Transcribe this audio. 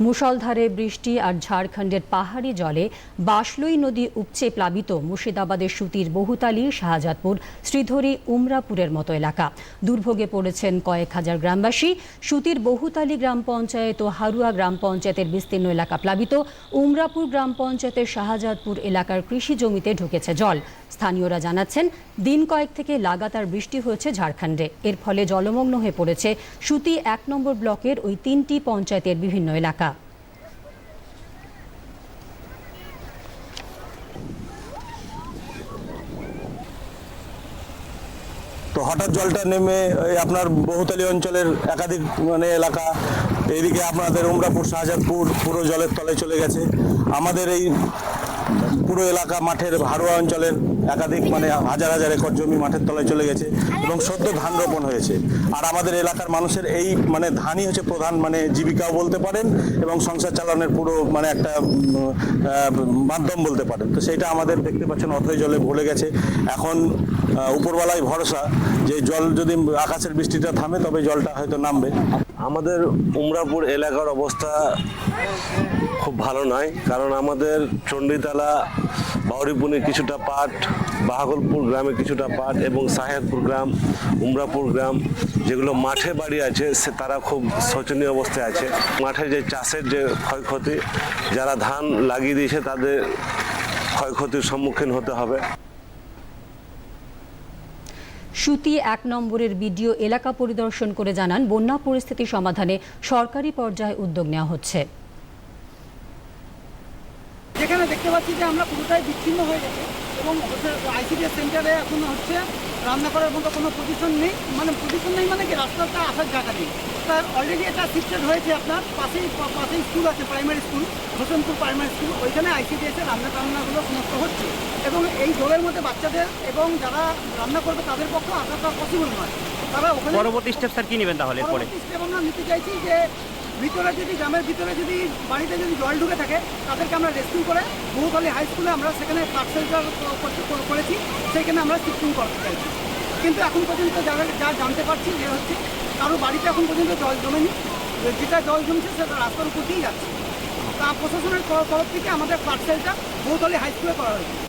মুষলধারে বৃষ্টি আর ঝাড়খণ্ডের পাহাড়ি জলে বাসলই নদী উপচে প্লাবিত মুর্শিদাবাদের সুতির বহুতালি, শাহজাদপুর, শ্রীধরী, উমরাপুরের মতো এলাকা। দুর্ভোগে পড়েছেন কয়েক হাজার গ্রামবাসী। সুতির বহুতালি গ্রাম পঞ্চায়েত ও হারুয়া গ্রাম পঞ্চায়েতের বিস্তীর্ণ এলাকা প্লাবিত। উমরাপুর গ্রাম পঞ্চায়েতের শাহজাদপুর এলাকার কৃষি জমিতে ঢুকেছে জল। স্থানীয়রা জানাচ্ছেন, দিন কয়েক থেকে লাগাতার বৃষ্টি হয়েছে ঝাড়খণ্ডে। এর ফলে জলমগ্ন হয়ে পড়েছে সুতি এক নম্বর ব্লকের ওই তিনটি পঞ্চায়েতের বিভিন্ন এলাকা। তো হঠাৎ জলটা নেমে আপনার বহুতলী অঞ্চলের একাধিক মানে এলাকা এদিকে আপনাদের উমরাপুর, শাহজাদপুর, পুরো জলের তলে চলে গেছে। আমাদের এই পুরো এলাকা মাঠের হারোয়া অঞ্চলের একাধিক মানে হাজার হাজার একর জমি মাঠের তলায় চলে গেছে এবং সদ্য ধান রোপণ হয়েছে। আর আমাদের এলাকার মানুষের এই মানে ধানই হচ্ছে প্রধান মানে জীবিকাও বলতে পারেন এবং সংসার চালানোর পুরো মানে একটা মাধ্যম বলতে পারেন। তো সেইটা আমাদের দেখতে পাচ্ছেন, অথই জলে ভরে গেছে। এখন উপরওয়ালায় ভরসা যে জল যদি আকাশের বৃষ্টিটা থামে তবে জলটা হয়তো নামবে। আমাদের উমরাপুর এলাকার অবস্থা খুব ভালো নয়, কারণ আমাদের চণ্ডীতলা বাউরিপুনি কিছুটা পাট বাহাগলপুর গ্রামে কিছুটা পাট এবং সাহেবপুর গ্রাম, উমরাপুর গ্রাম, যেগুলো মাঠে বাড়ি আছে, সে তারা খুব শোচনীয় অবস্থায় আছে। মাঠে যে চাষের যে ক্ষয়ক্ষতি, যারা ধান লাগিয়ে দিয়েছে, তাদের ক্ষয়ক্ষতির সম্মুখীন হতে হবে। সুতি এক নম্বরের বিডিও এলাকা পরিদর্শন করে জানান, বন্যা পরিস্থিতি সমাধানে সরকারি পর্যায়ে উদ্যোগ নেওয়া হচ্ছে। যেখানে দেখতে পাচ্ছি যে আমরা পুরোটাই বিচ্ছিন্ন হয়ে গেছে এবং আইসিডিএস সেন্টারে এখন হচ্ছে রান্না করার মতো কোনো পজিশন নেই। মানে পজিশন নেই মানে কি রাস্তাটা আসার জায়গা নেই। তার অলরেডি একটা শিফটেড হয়েছে আপনার পাশেই পাশেই স্কুল আছে primary school Hosenpur primary school ওইখানে আইসিডিএসের রান্না টান্নাগুলো সমস্ত হচ্ছে। এবং এই জলের মধ্যে বাচ্চাদের এবং যারা রান্না করবে তাদের পক্ষে আসাটা পসিবল নয়। তারা ওখানে পরবর্তী স্টেপ স্যার কি নেবেন তাহলে পরবর্তী step আমরা নিতে চাইছি যে ভিতরে যদি, গ্রামের ভিতরে যদি বাড়িতে যদি জল ঢুকে থাকে, তাদেরকে আমরা রেস্কিউ করে বহুখালী হাই স্কুলে আমরা সেখানে পার্ক সেন্টার করেছি, সেখানে আমরা শিফটিং করতে চাইছি। কিন্তু এখন পর্যন্ত যারা, যা জানতে পারছি যে হচ্ছে কারও বাড়িতে এখন পর্যন্ত জল জমেনি যেটা জল জমছে সেটা রাস্তার উপর দিয়েই যাচ্ছে। তা প্রশাসনের তরফ থেকে আমাদের পার্ক সেন্টার বহুতলী হাই স্কুলে করা হয়েছে।